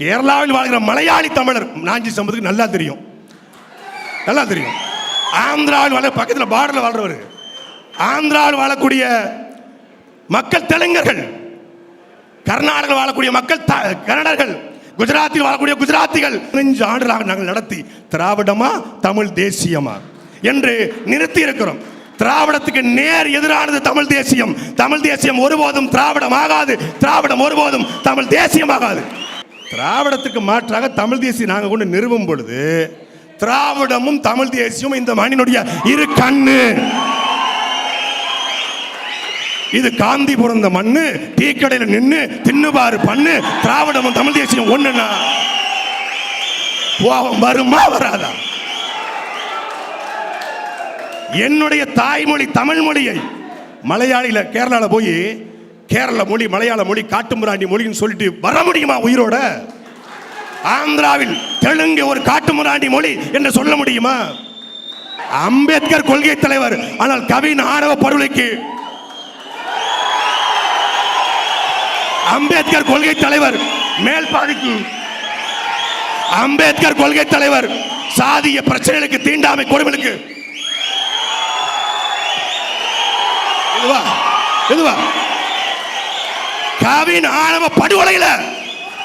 கேரளாவில் வாழ்கிற மலையாளி தமிழர். நாஞ்சி சம்பத்துக்கு நல்லா தெரியும். நல்லா தெரியும். ஆந்திராவில் வாழ பக்கத்தில் பார்டரில் வாழ்றவர். ஆந்திராவில் வாழக்கூடிய மக்கள் தெலுங்கர்கள் கர்நாடகாவில் வாழக்கூடிய மக்கள் கன்னடர்கள் குஜராத்தில் வாழக்கூடிய குஜராத்திகள் பதினஞ்சு ஆண்டுகளாக நாங்கள் நடத்தி திராவிடமா தமிழ் தேசியமா என்று நிறுத்தி இருக்கிறோம். திராவிடத்துக்கு நேர் எதிரானது தமிழ் தேசியம். தமிழ் தேசியம் ஒருபோதும் திராவிடம் ஆகாது திராவிடம் ஒருபோதும் தமிழ் தேசியம் ஆகாது திராவிடத்துக்கு மாற்றாக தமிழ் தேசியம் நாங்கள் கொண்டு நிறுவும் பொழுது திராவிடமும் தமிழ் தேசியமும் இந்த மண்ணினுடைய இரு கண்ணு. இது காந்தி பிறந்த மண்ணு டீ கடையில் நின்று தின்னுபாரு பண்ணு திராவிடமும் தமிழ் தேசியம் ஒண்ணுனா? கோபம் வருமா வராதா? என்னுடைய தாய்மொழி தமிழ் மொழியை மலையாளில கேரளால போய் கேரள மொழி மலையாள மொழி காட்டுமிராண்டி மொழின்னு சொல்லிட்டு வர முடியுமா உயிரோட? ஆந்திராவில் தெலுங்கு ஒரு காட்டுமிராண்டி மொழி என்று சொல்ல முடியுமா? அம்பேத்கர் கொள்கை தலைவர் ஆனால் கவின் ஆணவ பருளைக்கு அம்பேத்கர் கொள்கை தலைவர் மேல் பாதிக்கு. அம்பேத்கர் கொள்கை தலைவர் சாதிய பிரச்சனைகளுக்கு தீண்டாமை கொடுமைகளுக்கு. இதுவா இதுவா காவின் ஆணவ படுகொலையில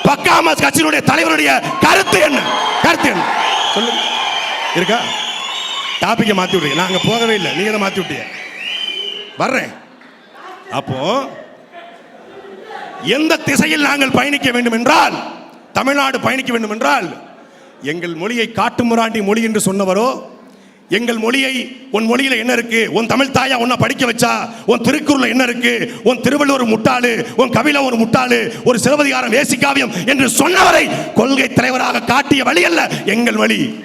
பக்காமஸ் கட்சியினுடைய தலைவருடைய கருத்து என்ன? கருத்து என்ன? சொல்லுங்க. இருக்கா? டாபிக்கை மாத்தி நான் நாங்க போகவே இல்லை. நீங்க தான் மாத்தி விட்டீங்க. வர்றேன். அப்போ எந்த திசையில் நாங்கள் பயணிக்க வேண்டும் என்றால் தமிழ்நாடு பயணிக்க வேண்டும் என்றால் எங்கள் மொழியை காட்டுமுராண்டி மொழி என்று சொன்னவரோ எங்கள் மொழியை உன் மொழியில் என்ன இருக்கு? உன் தமிழ் தாயா உன்னை படிக்க வச்சா உன் திருக்குறள் என்ன இருக்கு? உன் திருவள்ளுவர் முட்டாளு உன் கபில ஒரு முட்டாளு ஒரு சிலப்பதிகாரம் வேசிக்காவியம் என்று சொன்னவரை கொள்கை தலைவராக காட்டிய வழி அல்ல எங்கள் வழி.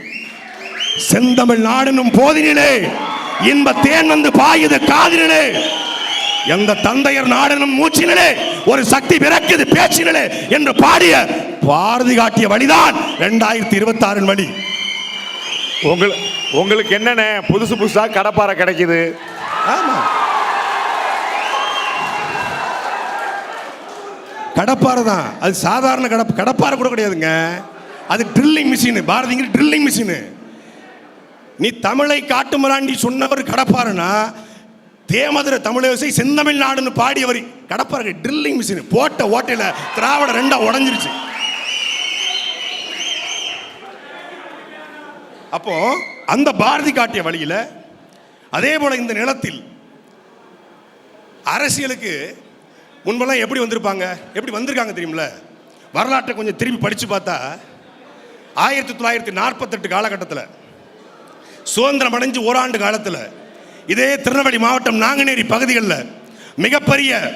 செந்தமிழ் நாடனும் போதினிலே இன்ப தேன் வந்து பாயுது காதினிலே. எந்த தந்தையர் நாடனும் மூச்சினிலே ஒரு சக்தி பிறக்குது பேச்சினிலே என்று பாடிய பாரதி காட்டிய வழிதான் இரண்டாயிரத்தி இருபத்தி ஆறின் வழி. உங்களை உங்களுக்கு என்னென்ன புதுசு புதுசாக கடப்பாறை கிடைக்குது? ஆமாம் கடப்பாறை தான். அது சாதாரண கடப்ப கடப்பாறை கூட கிடையாதுங்க. அது ட்ரில்லிங் மிஷின் பாரதிங்கிற ட்ரில்லிங் மிஷின் நீ தமிழை காட்டுமிராண்டி சொன்னவர் கடப்பாருன்னா தேமதுர தமிழரசை செந்தமிழ் செந்தமிழ்நாடுன்னு பாடியவர் கடப்பாறை ட்ரில்லிங் மிஷின் போட்ட ஓட்டையில் திராவிட ரெண்டா உடஞ்சிருச்சு. அப்போ அந்த பாரதி காட்டிய வழியில் அதே போல இந்த நிலத்தில் அரசியலுக்கு முன்பெல்லாம் எப்படி வந்திருப்பாங்க? எப்படி வந்திருக்காங்க தெரியுமில்ல? வரலாற்றை கொஞ்சம் திரும்பி படித்து பார்த்தா ஆயிரத்தி தொள்ளாயிரத்தி நாற்பத்தெட்டு காலகட்டத்தில் சுதந்திரம் அடைஞ்சு ஓராண்டு காலத்தில் இதே திருநெல்வேலி மாவட்டம் நாங்குநேரி பகுதிகளில் மிகப்பெரிய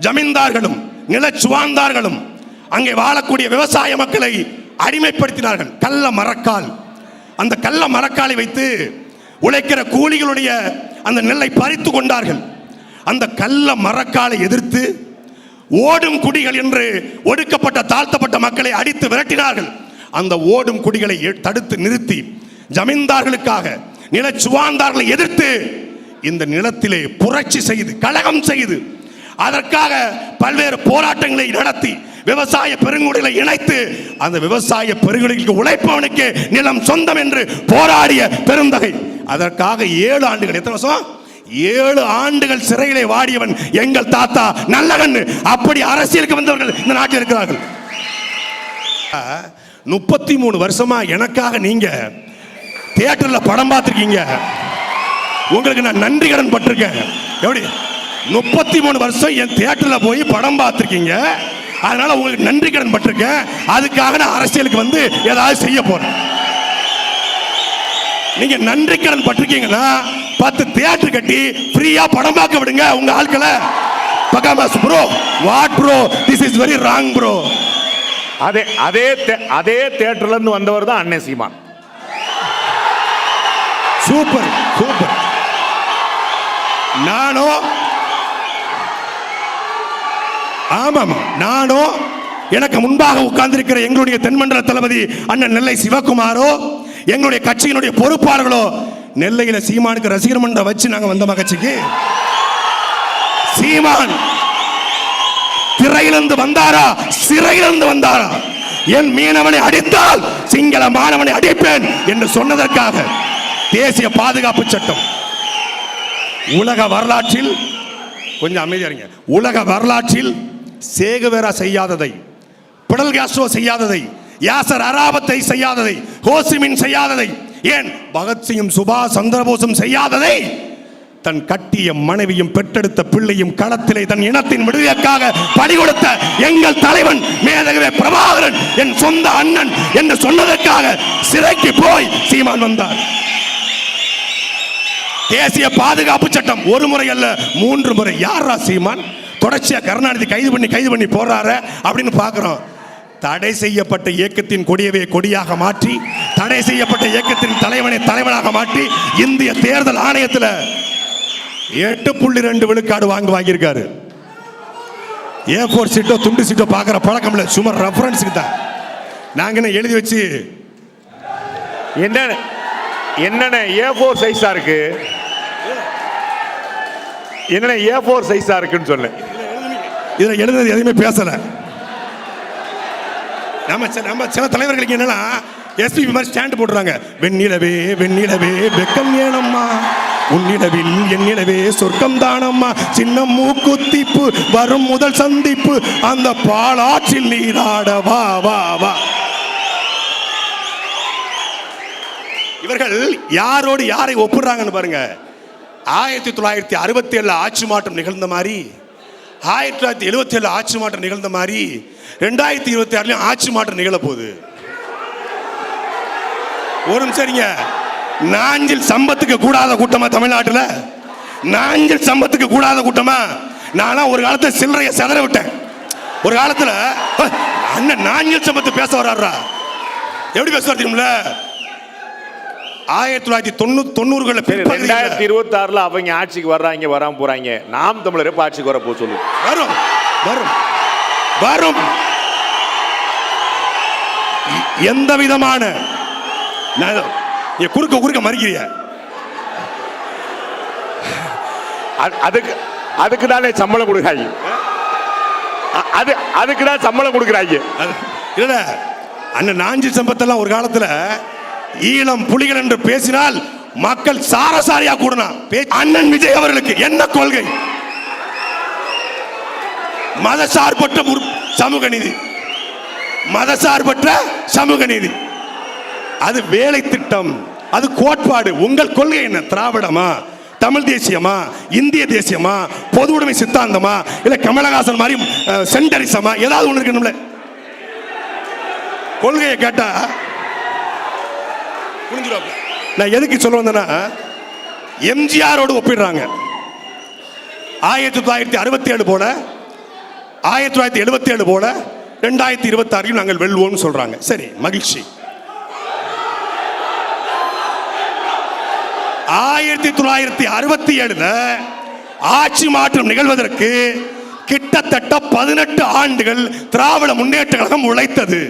ஜமீன்தார்களும் நிலச்சுவாந்தார்களும் அங்கே வாழக்கூடிய விவசாய மக்களை அடிமைப்படுத்தினார்கள். கள்ள மரக்கால். அந்த கள்ள மரக்காலை வைத்து உழைக்கிற கூலிகளுடைய அந்த நெல்லை பறித்து கொண்டார்கள். அந்த கள்ள மரக்காலை எதிர்த்து ஓடும் குடிகள் என்று ஒடுக்கப்பட்ட தாழ்த்தப்பட்ட மக்களை அடித்து விரட்டினார்கள். அந்த ஓடும் குடிகளை தடுத்து நிறுத்தி ஜமீன்தார்களுக்காக நிலச்சுவாந்தார்களை எதிர்த்து இந்த நிலத்திலே புரட்சி செய்து கலகம் செய்து அதற்காக பல்வேறு போராட்டங்களை நடத்தி விவசாய பெருங்குடிகளை இணைத்து அந்த விவசாய பெருங்குடிகளுக்கு உழைப்பவனுக்கு நிலம் சொந்தம் என்று போராடிய பெருந்தகை. அதற்காக ஏழு ஆண்டுகள் எத்தனை வருஷம்? ஏழு ஆண்டுகள் சிறையிலே வாடியவன் எங்கள் தாத்தா நல்லகண்ணு அப்படி அரசியலுக்கு வந்தவர்கள் இந்த நாட்டில் இருக்கிறார்கள். முப்பத்தி மூணு வருஷமா எனக்காக நீங்க தியேட்டர்ல படம் பார்த்துருக்கீங்க. உங்களுக்கு நான் நன்றி கடன் பட்டிருக்கேன். எப்படி? முப்பத்தி மூணு வருஷம் என் தியேட்டர்ல போய் படம் பார்த்துருக்கீங்க. அதனால உங்களுக்கு நன்றி கடன் பட்டிருக்கேன். அதுக்காக நான் அரசியலுக்கு வந்து ஏதாவது செய்ய போறேன். நீங்க நன்றி கடன் பட்டிருக்கீங்கன்னா பத்து தியேட்டர் கட்டி ஃப்ரீயா படம் பார்க்க விடுங்க உங்க ஆட்களை. பக்காமாஸ் bro what bro this is very wrong bro அதே அதே அதே தேட்டர்ல இருந்து வந்தவர் தான் அன்னை சீமான். சூப்பர் சூப்பர் நானோ ஆமாம் நானோ எனக்கு முன்பாக உட்கார்ந்திருக்கிற எங்களுடைய தென்மண்டல தளபதி அண்ணன் நெல்லை சிவகுமாரோ எங்களுடைய கட்சியினுடைய பொறுப்பாளர்களோ நெல்லையில சீமானுக்கு ரசிகர் மன்றம் வச்சு நாங்க வந்தோமா கட்சிக்கு? சீமான் திரையிலிருந்து வந்தாரா? சிறையிலிருந்து வந்தாரா? என் மீனவனை அடித்தால் சிங்கள மாணவனை அடிப்பேன் என்று சொன்னதற்காக தேசிய பாதுகாப்பு சட்டம். உலக வரலாற்றில் கொஞ்சம் அமைதியா இருங்க. உலக வரலாற்றில் சேகவேரா செய்யாததை பிடல் காஸ்ட்ரோ செய்யாததை யாசர் அராபத்தை செய்யாததை ஹோசிமின் செய்யாததை ஏன் பகத்சிங்கும் சுபாஷ் சந்திரபோஸும் செய்யாததை தன் கட்டிய மனைவியும் பெற்றெடுத்த பிள்ளையும் களத்திலே தன் இனத்தின் விடுதலைக்காக பணி கொடுத்த எங்கள் தலைவன் மேதகவே பிரபாகரன் என் சொந்த அண்ணன் என்று சொன்னதற்காக சிறைக்கு போய் சீமான் வந்தார். தேசிய பாதுகாப்பு சட்டம் ஒரு முறை அல்ல மூன்று முறை. யாரா சீமான்? தொடர்ச்சியாக கருணாநிதி கைது பண்ணி கைது பண்ணி போடுறாரு அப்படின்னு பார்க்குறோம். தடை செய்யப்பட்ட இயக்கத்தின் கொடியவே கொடியாக மாற்றி தடை செய்யப்பட்ட இயக்கத்தின் தலைவனை தலைவனாக மாற்றி இந்திய தேர்தல் ஆணையத்தில் எட்டு புள்ளி ரெண்டு விழுக்காடு வாங்கி வாங்கியிருக்காரு. ஏ ஃபோர் சீட்டோ துண்டு சீட்டோ பார்க்குற பழக்கம் இல்லை. சும்மா ரெஃபரன்ஸுக்கு தான். நாங்கள் என்ன எழுதி வச்சு என்ன என்னென்ன ஏ ஃபோர் சைஸாக இருக்குது என்ன ஏ ஃபோர் சைஸா இருக்குன்னு சொல்லு. இதில் எழுதுனது எதுவுமே பேசலை. நம்ம நம்ம சில தலைவர்களுக்கு என்னன்னா எஸ்பிபி மாதிரி ஸ்டாண்ட் போட்டுறாங்க. வெண்ணிலவே வெண்ணிலவே வெக்கம் ஏனம்மா. உன்னிடவில் என்னிடவே சொர்க்கம் தானம்மா. சின்ன மூக்குத்திப்பு வரும் முதல் சந்திப்பு. அந்த பாலாற்றில் நீராட வா வா வா. இவர்கள் யாரோடு யாரை ஒப்புறாங்கன்னு பாருங்க. ஆயிரத்தி தொள்ளாயிரத்தி அறுபத்தி ஏழுல ஆட்சி மாற்றம் நிகழ்ந்த மாதிரி ஆயிரத்தி தொள்ளாயிரத்தி எழுபத்தி ஏழு ஆட்சி மாற்றம் நிகழ்ந்த மாதிரி ரெண்டாயிரத்தி இருபத்தி ஆறுலயும் ஆட்சி மாற்றம் நிகழ போகுது ஒரு நிமிஷம் நாஞ்சில் சம்பத்துக்கு கூடாத கூட்டமா தமிழ்நாட்டில்? நாஞ்சில் சம்பத்துக்கு கூடாத கூட்டமா? நான்லாம் ஒரு காலத்தில் சில்லறையை செதற விட்டேன். ஒரு காலத்தில் அண்ணன் நாஞ்சில் சம்பத்து பேச வர்றாரா எப்படி பேசுவார் தெரியுமில்ல? ஆயிரத்தி தொள்ளாயிரத்தி தொண்ணூத்தி தொண்ணூறுகளில் சரி ரெண்டாயிரத்தி இருபத்தி ஆறுல அவங்க ஆட்சிக்கு வர்றாங்க வராம போறாங்க. நாம் தமிழர் ஆட்சிக்கு வர போ சொல்லு. வரும் வரும் வரும். எந்த விதமான குறுக்க குறுக்க மறிக்கிறிய? அது- அதுக்கு அதுக்கு தானே சம்பளம் கொடுக்குறாங்க. அது அதுக்கு தான் சம்பளம் கொடுக்குறாங்க. இல்ல அண்ணன் நாஞ்சி சம்பத்தெல்லாம் ஒரு காலத்துல ஈழம் புலிகள் என்று பேசினால் மக்கள் சாரசாரியா கூடனா. அண்ணன் விஜய் அவர்களுக்கு என்ன கொள்கை? மதசார்பற்ற சமூக நீதி. மதசார்பற்ற சமூக நீதி. அது வேலை திட்டம். அது கோட்பாடு. உங்கள் கொள்கை என்ன? திராவிடமா? தமிழ் தேசியமா? இந்திய தேசியமா? பொது உடைமை சித்தாந்தமா? இல்ல கமலஹாசன் மாதிரி சென்டரிசமா? ஏதாவது ஒன்று இருக்கணும்ல. கொள்கையை கேட்டா புரிஞ்சிருவாப்ல. நான் எதுக்கு சொல்ல வந்தேன்னா எம்ஜிஆரோடு ஒப்பிடுறாங்க. ஆயிரத்தி தொள்ளாயிரத்தி அறுபத்தி ஏழு போல ஆயிரத்தி தொள்ளாயிரத்தி எழுபத்தி ஏழு போல ரெண்டாயிரத்தி இருபத்தாறையும் நாங்கள் வெல்வோம்னு சொல்றாங்க. சரி மகிழ்ச்சி. ஆயிரத்தி தொள்ளாயிரத்தி அறுபத்தி ஏழுல ஆட்சி மாற்றம் நிகழ்வதற்கு கிட்டத்தட்ட பதினெட்டு ஆண்டுகள் திராவிட முன்னேற்ற கழகம் உழைத்தது.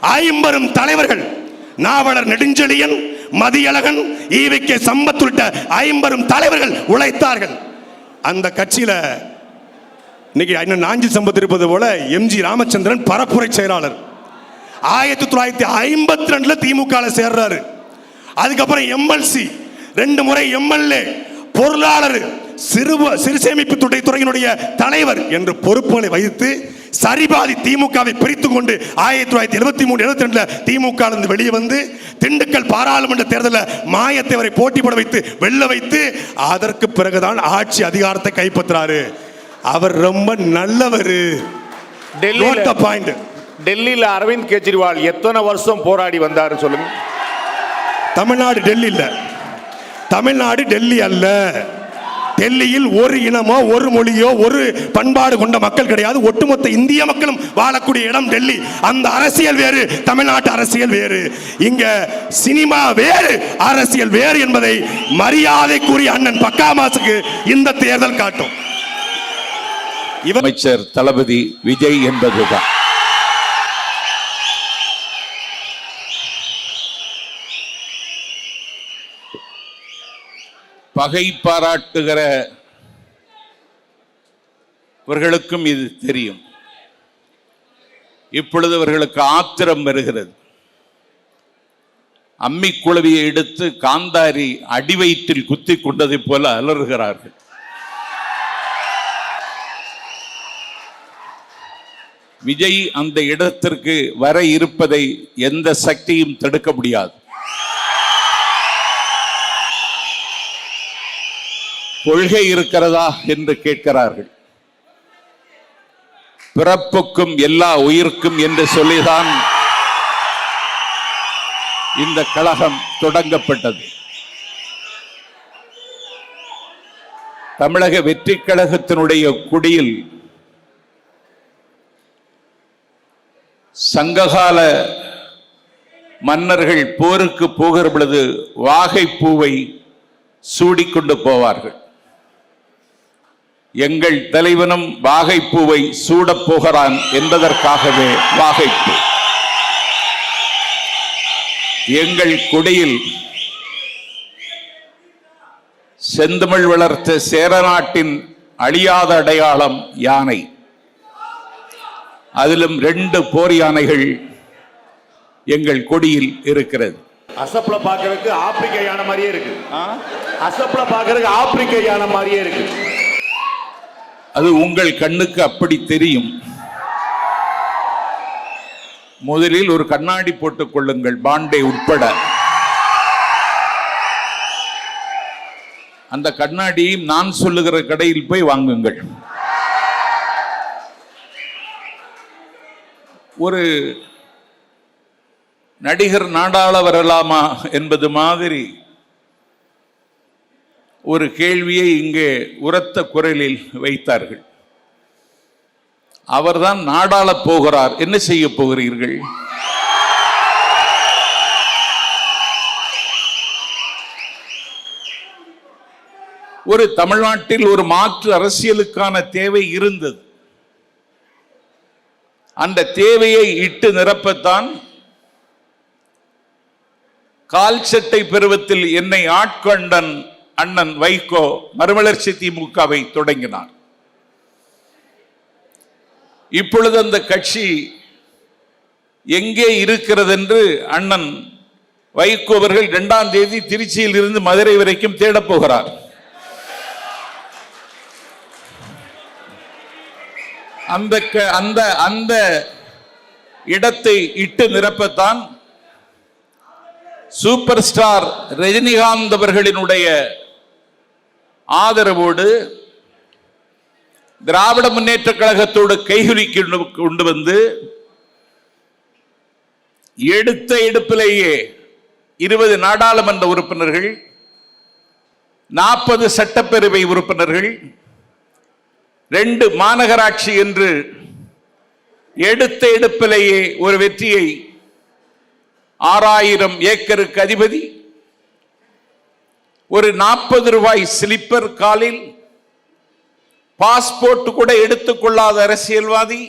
ஐம்பெரும் தலைவர்கள் நாவலர் நெடுஞ்செழியன் மதியழகன் ஈவிக்கே சம்பத் உள்ளிட்ட ஐம்பெரும் தலைவர்கள் உழைத்தார்கள். அந்த கட்சியில இன்னைக்கு இன்னும் நாஞ்சி சம்பத் இருப்பது போல எம்ஜி ராமச்சந்திரன் பரப்புரை செயலாளர். ஆயிரத்தி தொள்ளாயிரத்தி ஐம்பத்தி ரெண்டுல திமுக சேர்றாரு. அதுக்கப்புறம் எம்எல்சி ரெண்டு முறை எம்எல்ஏ பொருளாளர் சிறு சிறு சேமிப்பு துறை துறையினுடைய தலைவர் என்று பொறுப்புகளை வைத்து சரிபாதி திமுகவை பிரித்து கொண்டு ஆயிரத்தி தொள்ளாயிரத்தி எழுபத்தி மூணு எழுபத்தி ரெண்டுல திமுக இருந்து வெளியே வந்து திண்டுக்கல் பாராளுமன்ற தேர்தலில் மாயத்தேவரை போட்டி போட வைத்து வெல்ல வைத்து அதற்கு பிறகுதான் ஆட்சி அதிகாரத்தை கைப்பற்றுறாரு. அவர் ரொம்ப நல்லவர். பாயிண்ட் டெல்லியில அரவிந்த் கெஜ்ரிவால் எத்தனை வருஷம் போராடி வந்தாருன்னு சொல்லுங்க? தமிழ்நாடு டெல்லி இல்ல தமிழ்நாடு டெல்லி அல்ல. டெல்லியில் ஒரு இனமோ ஒரு மொழியோ ஒரு பண்பாடு கொண்ட மக்கள் கிடையாது. ஒட்டுமொத்த இந்திய மக்களும் வாழக்கூடிய இடம் டெல்லி. அந்த அரசியல் வேறு தமிழ்நாட்டு அரசியல் வேறு. இங்க சினிமா வேறு அரசியல் வேறு என்பதை மரியாதைக்குரிய அண்ணன் பக்காமாசுக்கு இந்த தேர்தல் காட்டும். அமைச்சர் தளபதி விஜய் என்பதுதான். பகை பாராட்டுகிற இவர்களுக்கும் இது தெரியும். இப்பொழுது அவர்களுக்கு ஆத்திரம் வருகிறது. அம்மி குழவியை எடுத்து காந்தாரி அடிவயிற்றில் குத்தி கொண்டதைப் போல அலறுகிறார்கள். விஜய் அந்த இடத்திற்கு வர இருப்பதை எந்த சக்தியும் தடுக்க முடியாது. கொள்கை இருக்கிறதா என்று கேட்கிறார்கள். பிறப்புக்கும் எல்லா உயிர்க்கும் என்று சொல்லிதான் இந்த கழகம் தொடங்கப்பட்டது. தமிழக வெற்றி கழகத்தினுடைய குடியில் சங்ககால மன்னர்கள் போருக்கு போகிற பொழுது வாகைப்பூவை சூடிக்கொண்டு போவார்கள். எங்கள் தலைவனும் வாகைப்பூவை சூடப் போகிறான் என்பதற்காகவே வாகைப்பூ. எங்கள் குடியில் செந்தமிழ் வளர்த்த சேரநாட்டின் அழியாத அடையாளம் யானை. அதிலும் ரெண்டு போர் யானைகள் எங்கள் கொடியில் இருக்கிறது. அசப்ல பாக்குறதுக்கு ஆப்பிரிக்க யானை மாதிரியே இருக்கு. அசப்ல பாக்குறதுக்கு ஆப்பிரிக்க யானை மாதிரியே இருக்கு. அது உங்கள் கண்ணுக்கு அப்படி தெரியும். முதலில் ஒரு கண்ணாடி போட்டுக் கொள்ளுங்கள் பாண்டே உட்பட. அந்த கண்ணாடியும் நான் சொல்லுகிற கடையில் போய் வாங்குங்கள். ஒரு நடிகர் நாடாள வரலாமா என்பது மாதிரி ஒரு கேள்வியை இங்கே உரத்த குரலில் வைத்தார்கள். அவர்தான் நாடாளப் போகிறார். என்ன செய்ய போகிறீர்கள்? ஒரு தமிழ்நாட்டில் ஒரு மாற்று அரசியலுக்கான தேவை இருந்தது. அந்த தேவையை இட்டு நிரப்பத்தான் கால் சட்டை பருவத்தில் என்னை ஆட்கொண்டன் அண்ணன் வைகோ மறுமலர்ச்சி திமுகவை தொடங்கினார். இப்பொழுது அந்த கட்சி எங்கே இருக்கிறது என்று அண்ணன் வைகோ அவர்கள் இரண்டாம் தேதி திருச்சியில் இருந்து மதுரை வரைக்கும் தேடப் போகிறார். அந்த அந்த அந்த இடத்தை இட்டு நிரப்பத்தான் சூப்பர் ஸ்டார் ரஜினிகாந்த் அவர்களினுடைய ஆதரவோடு திராவிட முன்னேற்ற கழகத்தோடு கைகுலுக்கி கொண்டு வந்து எடுத்த எடுப்பிலேயே இருபது நாடாளுமன்ற உறுப்பினர்கள் நாற்பது சட்டப்பேரவை உறுப்பினர்கள் ரெண்டு மாநகராட்சி என்று எடுத்த எடுப்பிலேயே ஒரு வெற்றியை ஆறாயிரம் ஏக்கருக்கு அதிபதி ஒரு நாற்பது ரூபாய் ஸ்லிப்பர் காலில் பாஸ்போர்ட் கூட எடுத்துக்கொள்ளாத அரசியல்வாதி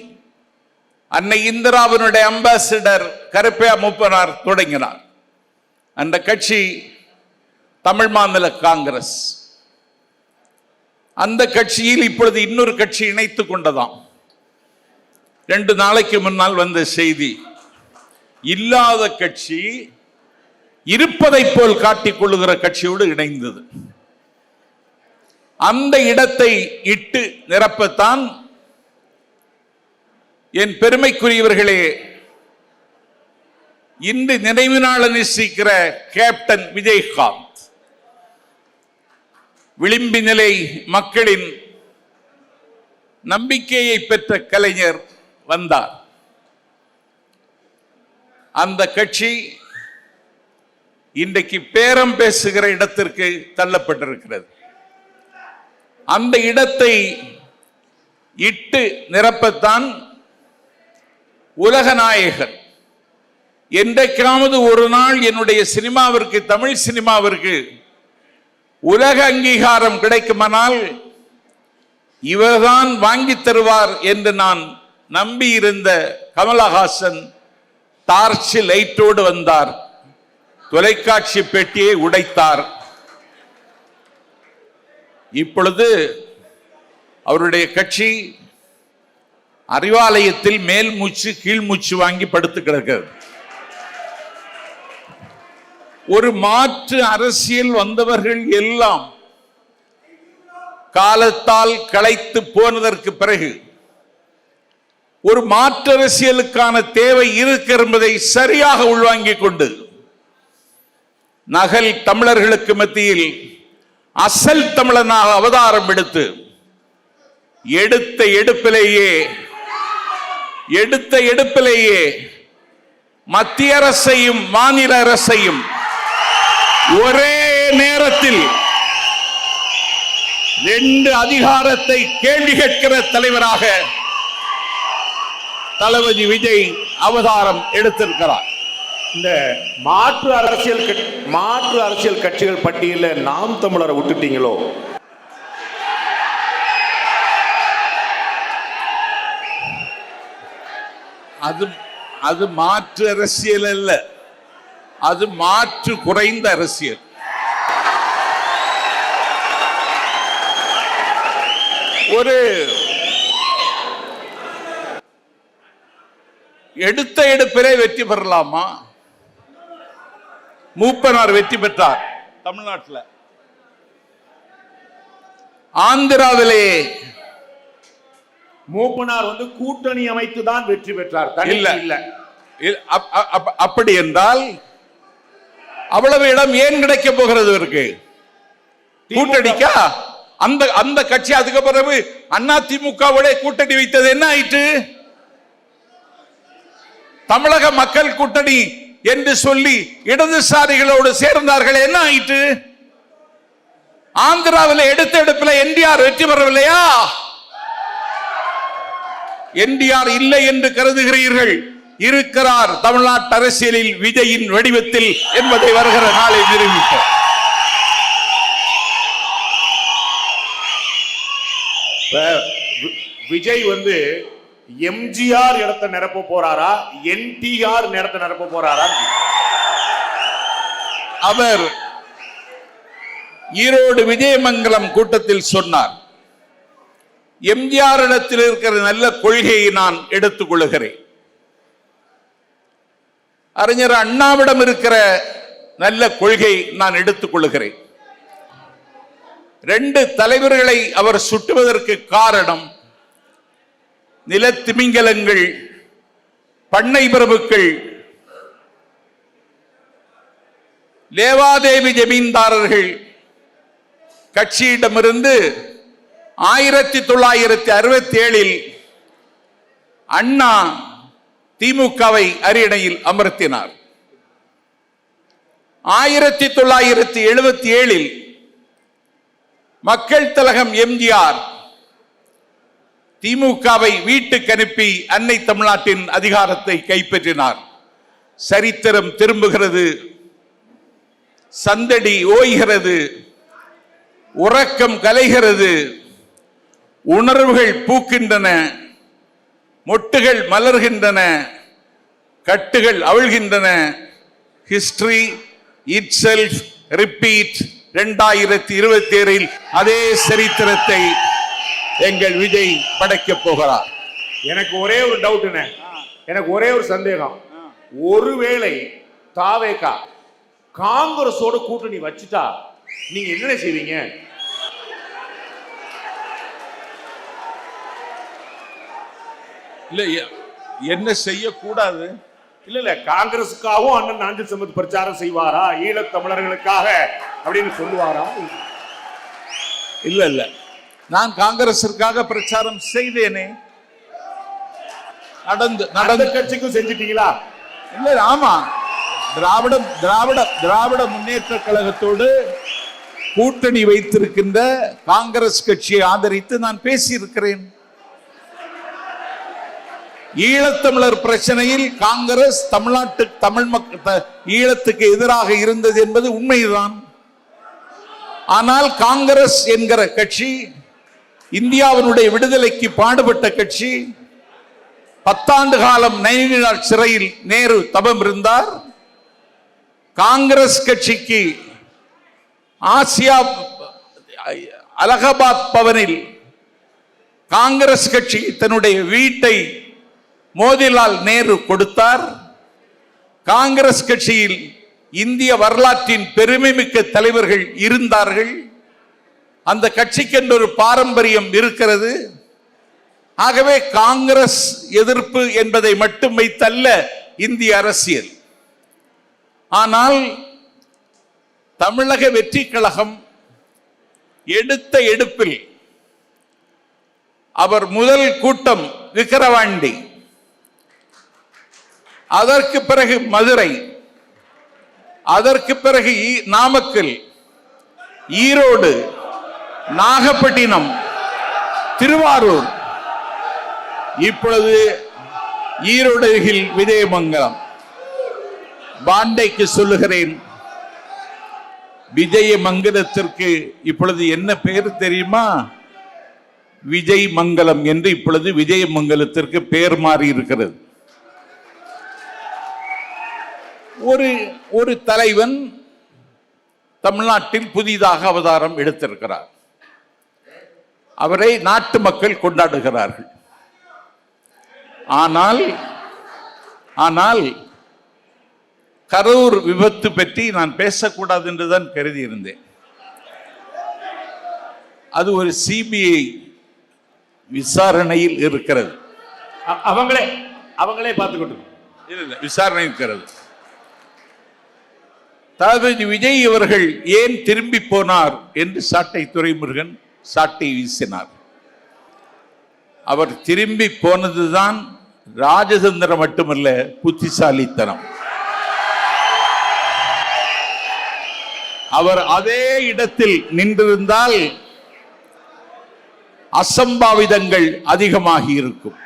அன்னை இந்திராவினுடைய அம்பாசிடர் கருப்பையா மூப்பனார் தொடங்கினார். அந்த கட்சி தமிழ் மாநில காங்கிரஸ். அந்த கட்சியில் இப்பொழுது இன்னொரு கட்சி இணைத்து கொண்டதாம். ரெண்டு நாளைக்கு முன்னால் வந்த செய்தி இல்லாத கட்சி இருப்பதை போல் காட்டிக் கொள்ளுகிற கட்சியோடு இணைந்தது. அந்த இடத்தை இட்டு நிரப்பத்தான் என் பெருமைக்குரியவர்களே இன்று நினைவு நாள் அனுஷ்டிக்கிற கேப்டன் விஜயகாந்த் விளிம்பி நிலை மக்களின் நம்பிக்கையை பெற்ற கலைஞர் வந்தார். அந்த கட்சி இன்றைக்கு பேரம் பேசுகிற இடத்திற்கு தள்ளப்பட்டிருக்கிறது. அந்த இடத்தை இட்டு நிரப்பத்தான் உலக நாயகன் என்றைக்காவது ஒரு நாள் என்னுடைய சினிமாவிற்கு தமிழ் சினிமாவிற்கு உலக அங்கீகாரம் கிடைக்குமானால் இவர்தான் வாங்கி தருவார் என்று நான் நம்பியிருந்த கமலஹாசன் டார்ச் லைட்டோடு வந்தார். தொலைக்காட்சி பெட்டியை உடைத்தார். இப்பொழுது அவருடைய கட்சி அறிவாலயத்தில் மேல் மூச்சு கீழ் மூச்சு வாங்கி படுத்து கிடக்கிறது. ஒரு மாற்று அரசியல் வந்தவர்கள் எல்லாம் காலத்தால் களைத்து போனதற்கு பிறகு ஒரு மாற்று அரசியலுக்கான தேவை இருக்கு என்பதை சரியாக உள்வாங்கிக் கொண்டு நகல் தமிழர்களுக்கு மத்தியில் அசல் தமிழனாக அவதாரம் எடுத்து எடுத்த எடுப்பிலேயே எடுத்த எடுப்பிலேயே மத்திய அரசையும் மாநில அரசையும் ஒரே நேரத்தில் ரெண்டு அதிகாரத்தை கேள்வி கேட்கிற தலைவராக தளபதி விஜய் அவதாரம் எடுத்திருக்கிறார். இந்த மாற்று அரசியல் மாற்று அரசியல் கட்சிகள் பட்டியலில் நாம் தமிழரை விட்டுட்டீங்களோ? அது அது மாற்று அரசியல் அல்ல. அது மாற்று குறைந்த அரசியல். ஒரு எடுத்த எடுப்பிலே வெற்றி பெறலாமா? மூப்பனார் வெற்றி பெற்றார். தமிழ்நாட்டில். ஆந்திராவிலே மூப்பனார் வந்து கூட்டணி அமைத்து தான் வெற்றி பெற்றார். இல்ல. இல்ல. இல்- அப்- அப்- அப்- அப்படி என்றால் அவ்வளவு இடம் ஏன் கிடைக்க போகிறது இவருக்கு? கூட்டணிக்கா? அந்த அந்த கட்சி அதுக்கு பிறகு அண்ணா திமுகவோட கூட்டணி வைத்தது என்ன ஆயிற்று? தமிழக மக்கள் கூட்டணி என்று சொல்லி இடதுசாரிகளோடு சேர்ந்தார்கள். என்ன ஆயிற்று? ஆந்திராவில் எடுத்த எடுப்பில் என்டிஆர் வெற்றி பெறவில்லையா? என்டிஆர் இல்லை என்று கருதுகிறீர்கள். இருக்கிறார் தமிழ்நாட்டு அரசியலில் விஜயின் வடிவத்தில் என்பதை வருகிற நாளை நிரூபிப்போம் விஜய் வந்து எம்ஜிஆர் இடத்தை நிரப்ப போறாரா? என்டிஆர் நேரத்தை நிரப்ப போறாரா? அவர் ஈரோடு விஜயமங்கலம் கூட்டத்தில் சொன்னார் எம்ஜிஆர் இடத்தில் இருக்கிற நல்ல கொள்கையை நான் எடுத்துக் கொள்கிறேன் அறிஞர் அண்ணாவிடம் இருக்கிற நல்ல கொள்கை நான் எடுத்துக் கொள்கிறேன் ரெண்டு தலைவர்களை அவர் சுட்டுவதற்கு காரணம் நிலத்திமிங்கலங்கள் பண்ணை பிரபுக்கள் லேவாதேவி ஜமீன்தாரர்கள் கட்சியிடமிருந்து ஆயிரத்தி தொள்ளாயிரத்தி அறுபத்தி ஏழில் அண்ணா திமுகவை அரியணையில் அமர்த்தினார். ஆயிரத்தி தொள்ளாயிரத்தி எழுபத்தி ஏழில் மக்கள் தலகம் எம்ஜிஆர் திமுகவை வீட்டுக்கு அனுப்பி அன்னை தமிழ்நாட்டின் அதிகாரத்தை கைப்பற்றினார். சரித்திரம் திரும்புகிறது. சந்தடி ஓய்கிறது. உறக்கம் கலைகிறது. உணர்வுகள் பூக்கின்றன. மொட்டுகள் மலர்கின்றன. கட்டுகள் அவிழ்கின்றன. ஹிஸ்டரி இட் செல்ஃப் ரிப்பீட் ரெண்டாயிரத்தி இருபத்தி ஏழில் அதே சரித்திரத்தை எங்கள் விஜய் படைக்கப் போகிறார். எனக்கு ஒரே ஒரு டவுட்னே எனக்கு ஒரே ஒரு சந்தேகம். ஒருவேளை தாவேகா காங்கிரஸோட கூட்டணி வச்சுட்டா நீங்க என்ன செய்வீங்க? இல்ல என்ன செய்யக்கூடாது? இல்ல இல்ல காங்கிரஸுக்காகவும் அண்ணன் நாஞ்சில் சம்பத் பிரச்சாரம் செய்வாரா? ஈழத் தமிழர்களுக்காக அப்படின்னு சொல்லுவாரா? இல்ல இல்ல. நான் காங்கிரசிற்காக பிரச்சாரம் செய்தேனே. நடந்து நடந்து. கட்சிக்கும் செஞ்சிட்டீங்களா? இல்ல ஆமா. திராவிட திராவிட திராவிட முன்னேற்ற கழகத்தோடு கூட்டணி வைத்திருக்கின்ற காங்கிரஸ் கட்சியை ஆதரித்து நான் பேசியிருக்கிறேன். ஈழத்தமிழர் பிரச்சனையில் காங்கிரஸ் தமிழ்நாட்டு தமிழ் மக்கள் ஈழத்துக்கு எதிராக இருந்தது என்பது உண்மைதான். ஆனால் காங்கிரஸ் என்கிற கட்சி இந்தியாவினுடைய விடுதலைக்கு பாடுபட்ட கட்சி பத்தாண்டு காலம் நைனிடால் சிறையில் நேரு தபம் இருந்தார். காங்கிரஸ் கட்சிக்கு ஆசியா அலகாபாத் பவனில் காங்கிரஸ் கட்சி தன்னுடைய வீட்டை மோதிலால் நேரு கொடுத்தார். காங்கிரஸ் கட்சியில் இந்திய வரலாற்றின் பெருமைமிக்க தலைவர்கள் இருந்தார்கள். அந்த கட்சிக்கென்று ஒரு பாரம்பரியம் இருக்கிறது. ஆகவே காங்கிரஸ் எதிர்ப்பு என்பதை மட்டும் வைத்தல்ல இந்திய அரசியல். ஆனால் தமிழக வெற்றி கழகம் எடுத்த எடுப்பில் அவர் முதல் கூட்டம் விக்கிரவாண்டி. அதற்கு பிறகு மதுரை. அதற்கு பிறகு ஈ- நாமக்கல். ஈரோடு. நாகப்பட்டினம் திருவாரூர். இப்பொழுது ஈரோடு அருகில் விஜயமங்கலம். பாண்டைக்கு சொல்லுகிறேன் விஜயமங்கலத்திற்கு இப்பொழுது என்ன பெயர் தெரியுமா? விஜய் மங்கலம் என்று இப்பொழுது விஜயமங்கலத்திற்கு பெயர் மாறி இருக்கிறது. ஒரு ஒரு தலைவன் தமிழ்நாட்டில் புதிதாக அவதாரம் எடுத்திருக்கிறார். அவரை நாட்டு மக்கள் கொண்டாடுகிறார்கள். ஆனால் ஆனால் கரூர் விபத்து பற்றி நான் பேசக்கூடாது என்றுதான் கருதி இருந்தேன் அது ஒரு சிபிஐ விசாரணையில் இருக்கிறது. அவங்களே அவங்களே பார்த்துக்கிட்டு இல்ல, இல்ல, விசாரணை இருக்கிறது. தளபதி விஜய் அவர்கள் ஏன் திரும்பி போனார் என்று சாட்டை துரைமுருகன் சாட்டை வீசினார் அவர் திரும்பி போனதுதான் ராஜதந்திரம் மட்டுமல்ல புத்திசாலித்தனம். அவர் அதே இடத்தில் நின்றிருந்தால் அசம்பாவிதங்கள் அதிகமாகி இருக்கும்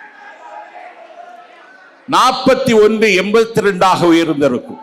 நாற்பத்தி ஒன்று எண்பத்தி ரெண்டாக உயர்ந்திருக்கும்.